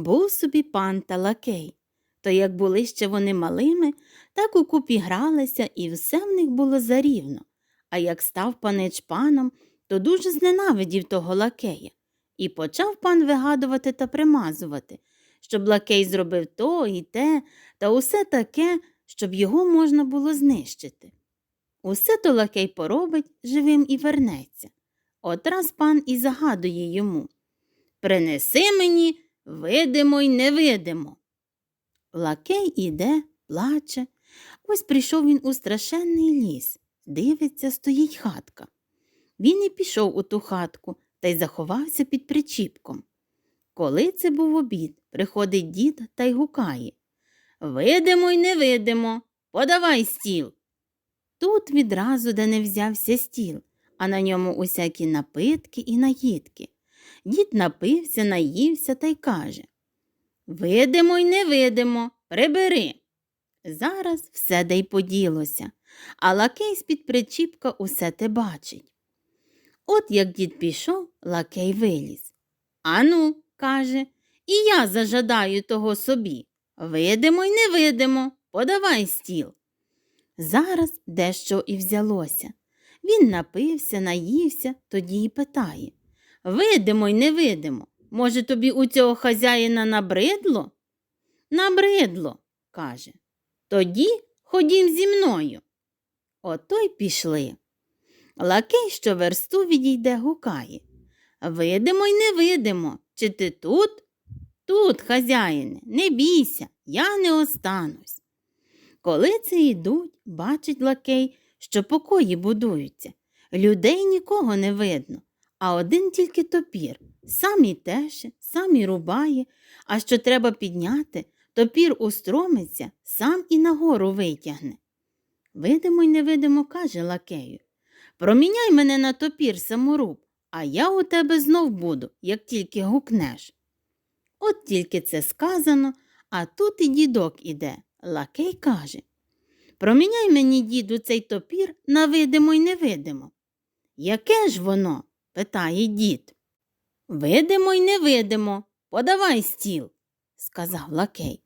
Був собі пан та лакей. То як були ще вони малими, так у купі гралися, і все в них було зарівно. А як став панич паном, то дуже зненавидів того лакея. І почав пан вигадувати та примазувати, щоб лакей зробив то і те, та усе таке, щоб його можна було знищити. Усе то лакей поробить живим і вернеться. От раз пан і загадує йому Принеси мені видимо й невидимо. Лакей іде, плаче. Ось прийшов він у страшенний ліс. Дивиться, стоїть хатка. Він і пішов у ту хатку та й заховався під причіпком. Коли це був обід, приходить дід та й гукає Видимо й невидимо, подавай стіл. Тут відразу де не взявся стіл, а на ньому усякі напитки і наїдки. Дід напився, наївся та й каже Видимо й невидимо, прибери. Зараз все де й поділося, а лакей з-під причіпка усе те бачить. От як дід пішов, лакей виліз. Ану, каже, і я зажадаю того собі. Видимо й невидимо, подавай стіл. Зараз дещо і взялося. Він напився, наївся, тоді й питає Видимо й невидимо. Може, тобі у цього хазяїна набридло? Набридло, каже. Тоді ходім зі мною. Ото й пішли. Лакей, що версту відійде, гукає. Видимо й невидимо. Чи ти тут? Тут, хазяїне, не бійся, я не останусь. Коли це йдуть, бачить лакей, що покої будуються. Людей нікого не видно, а один тільки топір. Сам і теше, сам і рубає, а що треба підняти, топір устромиться, сам і нагору витягне. Видимо й невидимо, каже лакею. Проміняй мене на топір саморуб, а я у тебе знов буду, як тільки гукнеш. От тільки це сказано, а тут і дідок іде. Лакей каже Проміняй мені, діду, цей топір на видимо й невидимо. Яке ж воно? Питає дід. Видимо й невидимо, подавай стіл, сказав лакей.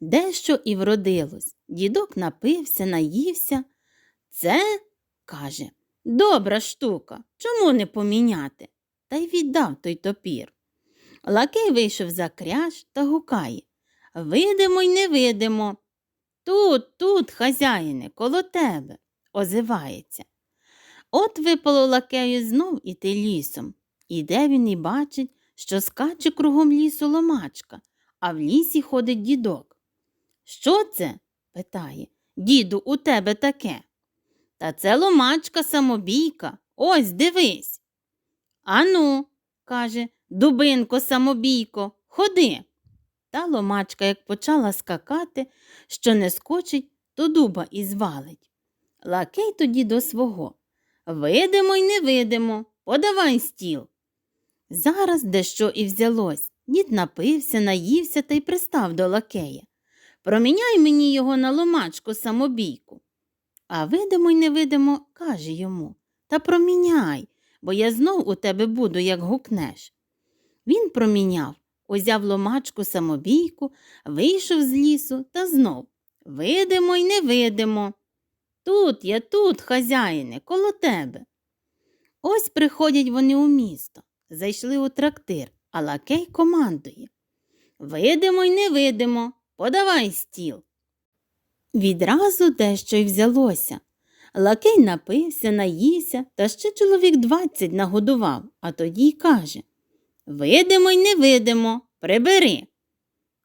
Дещо і вродилось. Дідок напився, наївся. Це, каже, добра штука. Чому не поміняти? Та й віддав той топір. Лакей вийшов за кряж та гукає Видимо й невидимо. Тут, тут, хазяїне, коло тебе, озивається. От випало лакею знов іти лісом. Іде він і бачить, що скаче кругом лісу ломачка, а в лісі ходить дідок. Що це? питає. Діду, у тебе таке. Та це ломачка самобійка. Ось дивись. Ану, каже, дубинко самобійко, ходи. Та ломачка, як почала скакати, що не скочить, то дуба і звалить. Лакей тоді до свого. Видимо й невидимо, подавай стіл. Зараз дещо і взялось. Дід напився, наївся та й пристав до лакея. Проміняй мені його на ломачку самобійку. А видимо й невидимо, каже йому, та проміняй, бо я знов у тебе буду, як гукнеш. Він проміняв, узяв ломачку самобійку, вийшов з лісу та знов видимо й невидимо. Тут я тут, хазяїне, коло тебе. Ось приходять вони у місто, зайшли у трактир, а лакей командує. Видимо й невидимо, подавай стіл. Відразу дещо й взялося. Лакей напився, наївся, та ще чоловік двадцять нагодував, а тоді й каже Видимо й невидимо, прибери.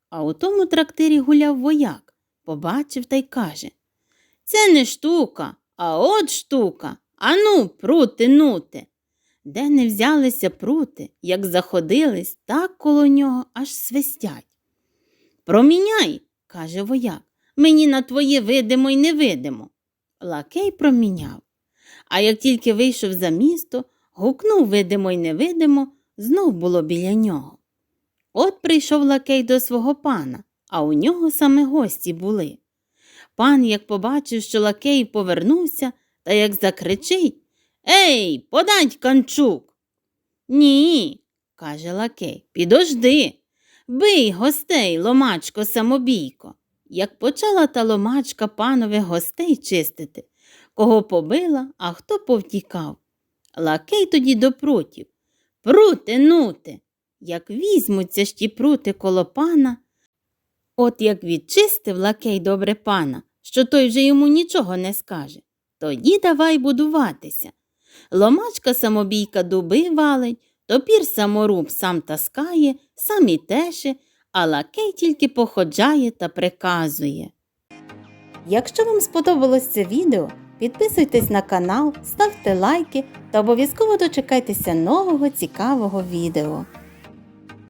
А у тому трактирі гуляв вояк, побачив та й каже Це не штука, а от штука. Ану, прути нути. Де не взялися прути, як заходились, так коло нього аж свистять. Проміняй, каже вояк, мені на твоє видимо й невидимо. Лакей проміняв. А як тільки вийшов за місто, гукнув видимо й невидимо, знов було біля нього. От прийшов лакей до свого пана, а у нього саме гості були. Пан, як побачив, що лакей повернувся, та як закричить Ей, подать канчук. Ні, каже лакей, підожди. Бий гостей, ломачко самобійко. Як почала та ломачка панових гостей чистити, кого побила, а хто повтікав. Лакей тоді до прутів. Прути, нути. Як візьмуться ж ті прути коло пана. От як відчистив лакей добре пана, що той вже йому нічого не скаже, тоді давай будуватися. Ломачка самобійка дуби валить, топір саморуб сам таскає, сам і теше, а лакей тільки походжає та приказує. Якщо вам сподобалось це відео, підписуйтесь на канал, ставте лайки та обов'язково дочекайтеся нового цікавого відео.